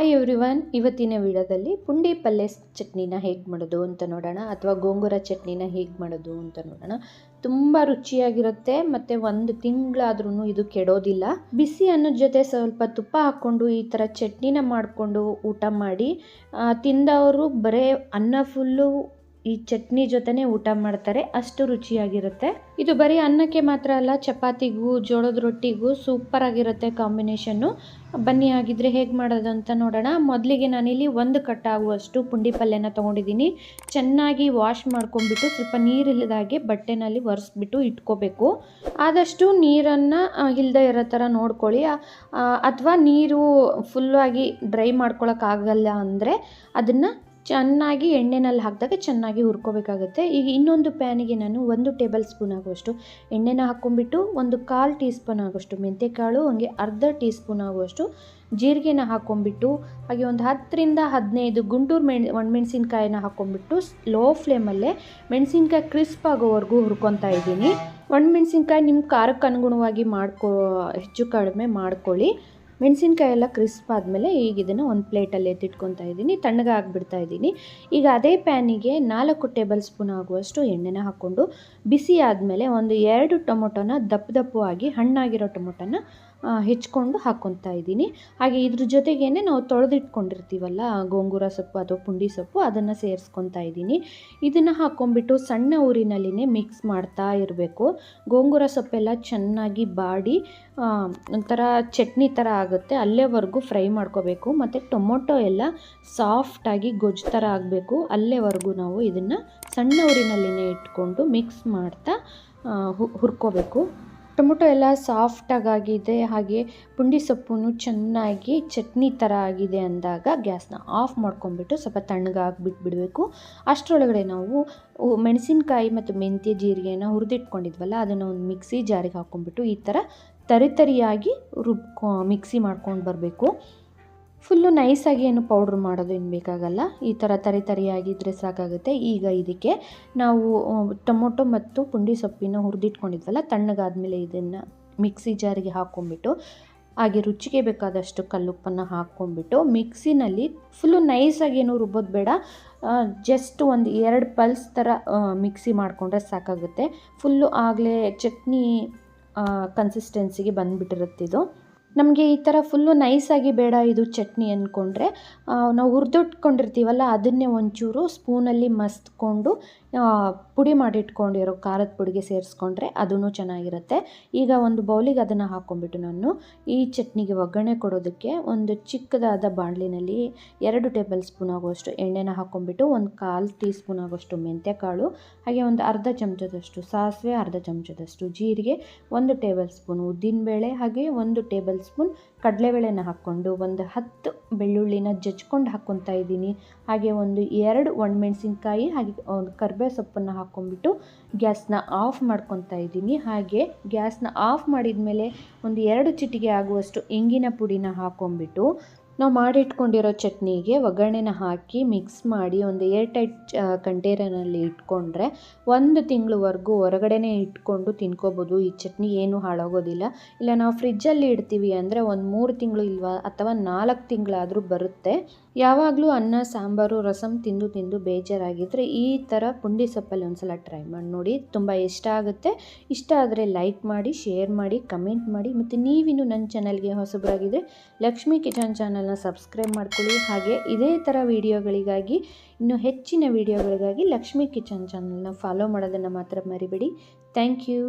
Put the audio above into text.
Hi everyone ಇವತ್ತಿನ ವಿಡಿಯೋದಲ್ಲಿ ಪುಂಡಿ ಪಲ್ಯ ಚಟ್ನಿನ ಹೇಗೆ ಮಾಡೋದು ಅಂತ ನೋಡೋಣ, ಅಥವಾ ಗೋಂಗೂರ ಚಟ್ನಿನ ಹೇಗೆ ಮಾಡೋದು ಅಂತ ನೋಡೋಣ. ತುಂಬ ರುಚಿಯಾಗಿರುತ್ತೆ, ಮತ್ತು ಒಂದು ತಿಂಗಳಾದ್ರೂ ಇದು ಕೆಡೋದಿಲ್ಲ. ಬಿಸಿ ಅನ್ನದ ಜೊತೆ ಸ್ವಲ್ಪ ತುಪ್ಪ ಹಾಕ್ಕೊಂಡು ಈ ಥರ ಚಟ್ನಿನ ಮಾಡಿಕೊಂಡು ಊಟ ಮಾಡಿ ತಿಂದವರು ಬರೇ ಅನ್ನ ಫುಲ್ಲು ಈ ಚಟ್ನಿ ಜೊತೆನೆ ಊಟ ಮಾಡ್ತಾರೆ, ಅಷ್ಟು ರುಚಿಯಾಗಿರುತ್ತೆ. ಇದು ಬರೀ ಅನ್ನಕ್ಕೆ ಮಾತ್ರ ಅಲ್ಲ, ಚಪಾತಿಗೂ, ಜೋಳದ ರೊಟ್ಟಿಗೂ ಸೂಪರ್ ಆಗಿರುತ್ತೆ ಕಾಂಬಿನೇಷನ್ನು. ಬನ್ನಿ ಆಗಿದ್ರೆ ಹೇಗೆ ಮಾಡೋದು ಅಂತ ನೋಡೋಣ. ಮೊದಲಿಗೆ ನಾನಿಲ್ಲಿ ಒಂದು ಕಟ್ಟಾಗುವಷ್ಟು ಪುಂಡಿ ಪಲ್ಯನ ತೊಗೊಂಡಿದ್ದೀನಿ. ಚೆನ್ನಾಗಿ ವಾಶ್ ಮಾಡ್ಕೊಂಡ್ಬಿಟ್ಟು ಸ್ವಲ್ಪ ನೀರಿಲ್ಲದಾಗೆ ಬಟ್ಟೆನಲ್ಲಿ ಒರೆಸ್ಬಿಟ್ಟು ಇಟ್ಕೋಬೇಕು. ಆದಷ್ಟು ನೀರನ್ನು ಇಲ್ಲದೆ ಇರೋ ಥರ ನೋಡ್ಕೊಳ್ಳಿ. ಅಥವಾ ನೀರು ಫುಲ್ಲಾಗಿ ಡ್ರೈ ಮಾಡ್ಕೊಳಕ್ಕಾಗಲ್ಲ ಅಂದರೆ ಅದನ್ನು ಚೆನ್ನಾಗಿ ಎಣ್ಣೆನಲ್ಲಿ ಹಾಕಿದಾಗ ಚೆನ್ನಾಗಿ ಹುರ್ಕೋಬೇಕಾಗುತ್ತೆ. ಈಗ ಇನ್ನೊಂದು ಪ್ಯಾನಿಗೆ ನಾನು ಒಂದು ಟೇಬಲ್ ಸ್ಪೂನ್ ಆಗುವಷ್ಟು ಎಣ್ಣೆನ ಹಾಕ್ಕೊಂಡ್ಬಿಟ್ಟು ಒಂದು ಕಾಲು ಟೀ ಸ್ಪೂನ್ ಆಗುವಷ್ಟು ಮೆಂತ್ಯಕಾಳು ಹಂಗೆ ಅರ್ಧ ಟೀ ಸ್ಪೂನ್ ಆಗುವಷ್ಟು ಜೀರಿಗೆನ ಹಾಕ್ಕೊಂಡ್ಬಿಟ್ಟು, ಹಾಗೆ ಒಂದು ಹತ್ತರಿಂದ ಹದಿನೈದು ಗುಂಟೂರು ಮೆಣ್ ಒಣಮೆಣ್ಸಿನ್ಕಾಯಿನ ಹಾಕ್ಕೊಂಡ್ಬಿಟ್ಟು ಲೋ ಫ್ಲೇಮಲ್ಲೇ ಮೆಣಸಿನ್ಕಾಯಿ ಕ್ರಿಸ್ಪ್ ಆಗೋವರೆಗೂ ಹುರ್ಕೊತಾ ಇದ್ದೀನಿ. ಒಣಮೆಣ್ಸಿನ್ಕಾಯಿ ನಿಮ್ಮ ಖಾರಕ್ಕೆ ಅನುಗುಣವಾಗಿ ಮಾಡ್ಕೋ, ಹೆಚ್ಚು ಕಡಿಮೆ ಮಾಡ್ಕೊಳ್ಳಿ. ಮೆಣಸಿನ್ಕಾಯಿ ಎಲ್ಲ ಕ್ರಿಸ್ಪ್ ಆದಮೇಲೆ ಈಗ ಇದನ್ನು ಒಂದು ಪ್ಲೇಟಲ್ಲಿ ಎತ್ತಿಟ್ಕೊತಾ ಇದ್ದೀನಿ, ತಣ್ಣಗೆ ಆಗಿಬಿಡ್ತಾ ಇದ್ದೀನಿ. ಈಗ ಅದೇ ಪ್ಯಾನಿಗೆ ನಾಲ್ಕು ಟೇಬಲ್ ಸ್ಪೂನ್ ಆಗುವಷ್ಟು ಎಣ್ಣೆನ ಹಾಕ್ಕೊಂಡು ಬಿಸಿ ಆದಮೇಲೆ ಒಂದು ಎರಡು ಟೊಮೊಟೊನ ದಪ್ಪ ದಪ್ಪವಾಗಿ ಹಣ್ಣಾಗಿರೋ ಟೊಮೊಟೊನ ಹೆಚ್ಕೊಂಡು ಹಾಕ್ಕೊತಾ ಇದ್ದೀನಿ. ಹಾಗೆ ಇದ್ರ ಜೊತೆಗೇನೆ ನಾವು ತೊಳೆದಿಟ್ಕೊಂಡಿರ್ತೀವಲ್ಲ, ಗೋಂಗೂರ ಸೊಪ್ಪು ಅಥವಾ ಪುಂಡಿ ಸೊಪ್ಪು ಅದನ್ನು ಸೇರಿಸ್ಕೊತಾ ಇದ್ದೀನಿ. ಇದನ್ನು ಹಾಕ್ಕೊಂಬಿಟ್ಟು ಸಣ್ಣ ಊರಿನಲ್ಲಿನೇ ಮಿಕ್ಸ್ ಮಾಡ್ತಾ ಇರಬೇಕು. ಗೋಂಗೂರ ಸೊಪ್ಪೆಲ್ಲ ಚೆನ್ನಾಗಿ ಬಾಡಿ ಒಂಥರ ಚಟ್ನಿ ಥರ ಆಗುತ್ತೆ, ಅಲ್ಲೇವರೆಗೂ ಫ್ರೈ ಮಾಡ್ಕೋಬೇಕು. ಮತ್ತು ಟೊಮೊಟೊ ಎಲ್ಲ ಸಾಫ್ಟಾಗಿ ಗೊಜ್ಜು ಥರ ಆಗಬೇಕು. ಅಲ್ಲೇವರೆಗೂ ನಾವು ಇದನ್ನು ಸಣ್ಣ ಊರಿನಲ್ಲಿನೇ ಇಟ್ಕೊಂಡು ಮಿಕ್ಸ್ ಮಾಡ್ತಾ ಹುರ್ಕೋಬೇಕು. ಟೊಮೊಟೊ ಎಲ್ಲ ಸಾಫ್ಟಾಗಾಗಿದೆ ಹಾಗೆ ಪುಂಡಿ ಸೊಪ್ಪು ಚೆನ್ನಾಗಿ ಚಟ್ನಿ ಥರ ಆಗಿದೆ ಅಂದಾಗ ಗ್ಯಾಸ್ನ ಆಫ್ ಮಾಡ್ಕೊಂಬಿಟ್ಟು ಸ್ವಲ್ಪ ತಣ್ಣಗಾಗ್ಬಿಟ್ಟು ಬಿಟ್ಬಿಡಬೇಕು ಅಷ್ಟರೊಳಗಡೆ ನಾವು ಮೆಣಸಿನಕಾಯಿ ಮೆಣಸಿನ್ಕಾಯಿ ಮತ್ತು ಮೆಂತ್ಯ ಜೀರಿಗೆನ ಹುರಿದಿಟ್ಕೊಂಡಿದ್ವಲ್ಲ, ಅದನ್ನು ಒಂದು ಮಿಕ್ಸಿ ಜಾರಿಗೆ ಹಾಕ್ಕೊಂಬಿಟ್ಟು ಈ ಥರ ತರಿತರಿಯಾಗಿ ರುಬ್ಕೊ ಮಿಕ್ಸಿ ಮಾಡ್ಕೊಂಡು ಬರಬೇಕು. ಫುಲ್ಲು ನೈಸಾಗಿ ಏನು ಪೌಡ್ರ್ ಮಾಡೋದು ಏನು ಬೇಕಾಗಲ್ಲ. ಈ ಥರ ತರಿ ತರಿಯಾಗಿದ್ದರೆ ಸಾಕಾಗುತ್ತೆ. ಈಗ ಇದಕ್ಕೆ ನಾವು ಟೊಮೊಟೊ ಮತ್ತು ಪುಂಡಿ ಸೊಪ್ಪಿನ ಹುರಿದಿಟ್ಕೊಂಡಿದ್ವಲ್ಲ, ತಣ್ಣಗಾದ್ಮೇಲೆ ಇದನ್ನು ಮಿಕ್ಸಿ ಜಾರಿಗೆ ಹಾಕ್ಕೊಂಬಿಟ್ಟು ಹಾಗೆ ರುಚಿಗೆ ಬೇಕಾದಷ್ಟು ಕಲ್ಲುಪ್ಪನ್ನು ಹಾಕ್ಕೊಂಬಿಟ್ಟು ಮಿಕ್ಸಿನಲ್ಲಿ ಫುಲ್ಲು ನೈಸಾಗಿ ಏನು ರುಬ್ಬೋದು ಬೇಡ. ಜಸ್ಟ್ ಒಂದು ಎರಡು ಪಲ್ಸ್ ಥರ ಮಿಕ್ಸಿ ಮಾಡಿಕೊಂಡ್ರೆ ಸಾಕಾಗುತ್ತೆ. ಫುಲ್ಲು ಆಗಲೇ ಚಟ್ನಿ ಕನ್ಸಿಸ್ಟೆನ್ಸಿಗೆ ಬಂದುಬಿಟ್ಟಿರುತ್ತೆ ಇದು. ನಮಗೆ ಈ ಥರ ಫುಲ್ಲು ನೈಸಾಗಿ ಬೇಡ ಇದು ಚಟ್ನಿ ಅಂದ್ಕೊಂಡ್ರೆ ನಾವು ಹುರಿದಿಟ್ಕೊಂಡಿರ್ತೀವಲ್ಲ ಅದನ್ನೇ ಒಂಚೂರು ಸ್ಪೂನಲ್ಲಿ ಮಸ್ತ್ಕೊಂಡು ಪುಡಿ ಮಾಡಿಟ್ಕೊಂಡಿರೋ ಖಾರದ ಪುಡಿಗೆ ಸೇರಿಸ್ಕೊಂಡ್ರೆ ಅದೂ ಚೆನ್ನಾಗಿರುತ್ತೆ. ಈಗ ಒಂದು ಬೌಲಿಗೆ ಅದನ್ನು ಹಾಕ್ಕೊಂಡ್ಬಿಟ್ಟು ನಾನು ಈ ಚಟ್ನಿಗೆ ಒಗ್ಗರಣೆ ಕೊಡೋದಕ್ಕೆ ಒಂದು ಚಿಕ್ಕದಾದ ಬಾಣಲಿನಲ್ಲಿ ಎರಡು ಟೇಬಲ್ ಸ್ಪೂನ್ ಆಗುವಷ್ಟು ಎಣ್ಣೆನ ಹಾಕ್ಕೊಂಡ್ಬಿಟ್ಟು ಒಂದು ಕಾಲು ಟೀ ಸ್ಪೂನ್ ಆಗುವಷ್ಟು ಮೆಂತ್ಯಕಾಳು, ಹಾಗೆ ಒಂದು ಅರ್ಧ ಚಮಚದಷ್ಟು ಸಾಸಿವೆ, ಅರ್ಧ ಚಮಚದಷ್ಟು ಜೀರಿಗೆ, ಒಂದು ಟೇಬಲ್ ಸ್ಪೂನ್ ಉದ್ದಿನಬೇಳೆ, ಹಾಗೆ ಒಂದು ಟೇಬಲ್ ಸ್ಪೂನ್ ಕಡಲೆಬೇಳೆನ ಹಾಕ್ಕೊಂಡು ಒಂದು ಹತ್ತು ಬೆಳ್ಳುಳ್ಳಿನ ಜಜ್ಕೊಂಡು ಹಾಕ್ಕೊತಾ ಇದ್ದೀನಿ. ಹಾಗೆ ಒಂದು ಎರಡು ಒಣಮೆಣಸಿನ್ಕಾಯಿ, ಹಾಗೆ ಒಂದು ಕರ್ಬೇವು ಸೊಪ್ಪನ್ನು ಹಾಕ್ಕೊಂಡ್ಬಿಟ್ಟು ಗ್ಯಾಸ್ನ ಆಫ್ ಮಾಡ್ಕೊತಾ ಇದ್ದೀನಿ. ಹಾಗೆ ಗ್ಯಾಸ್ನ ಆಫ್ ಮಾಡಿದ ಮೇಲೆ ಒಂದು ಎರಡು ಚಿಟಿಗೆ ಆಗುವಷ್ಟು ಇಂಗಿನ ಪುಡಿನ ಹಾಕ್ಕೊಂಬಿಟ್ಟು ನಾವು ಮಾಡಿಟ್ಕೊಂಡಿರೋ ಚಟ್ನಿಗೆ ಒಗ್ಗರಣೆನ ಹಾಕಿ ಮಿಕ್ಸ್ ಮಾಡಿ ಒಂದು ಏರ್ ಟೈಟ್ ಕಂಟೈನರ್ನಲ್ಲಿ ಇಟ್ಕೊಂಡ್ರೆ ಒಂದು ತಿಂಗಳವರೆಗೂ ಹೊರಗಡೆನೇ ಇಟ್ಕೊಂಡು ತಿನ್ಕೋಬೋದು. ಈ ಚಟ್ನಿ ಏನು ಹಾಳಾಗೋದಿಲ್ಲ. ಇಲ್ಲ, ನಾವು ಫ್ರಿಜ್ಜಲ್ಲಿ ಇಡ್ತೀವಿ ಅಂದರೆ ಒಂದು ಮೂರು ತಿಂಗಳು ಇಲ್ವಾ ಅಥವಾ ನಾಲ್ಕು ತಿಂಗಳಾದರೂ ಬರುತ್ತೆ. ಯಾವಾಗಲೂ ಅನ್ನ, ಸಾಂಬಾರು ರಸಮ್ ತಿಂದು ತಿಂದು ಬೇಜಾರಾಗಿದ್ದರೆ ಈ ಥರ ಪುಂಡಿ ಸೊಪ್ಪಲ್ಲಿ ಒಂದ್ಸಲ ಟ್ರೈ ಮಾಡಿ ನೋಡಿ. ತುಂಬ ಇಷ್ಟ ಆಗುತ್ತೆ. ಇಷ್ಟ ಆದರೆ ಲೈಕ್ ಮಾಡಿ ಶೇರ್ ಮಾಡಿ ಕಮೆಂಟ್ ಮಾಡಿ. ಮತ್ತು ನೀವಿನ್ನು ನನ್ನ ಚಾನಲ್ಗೆ ಹೊಸಬರಾಗಿದ್ದರೆ ಲಕ್ಷ್ಮೀ ಕಿಚನ್ ಚಾನಲ್ನ ಸಬ್ಸ್ಕ್ರೈಬ್ ಮಾಡ್ಕೊಳ್ಳಿ. ಹಾಗೆ ಇದೇ ಥರ ವಿಡಿಯೋಗಳಿಗಾಗಿ, ಇನ್ನು ಹೆಚ್ಚಿನ ವಿಡಿಯೋಗಳಿಗಾಗಿ ಲಕ್ಷ್ಮೀ ಕಿಚನ್ ಚಾನಲ್ನ ಫಾಲೋ ಮಾಡೋದನ್ನು ಮಾತ್ರ ಮರಿಬೇಡಿ. Thank you.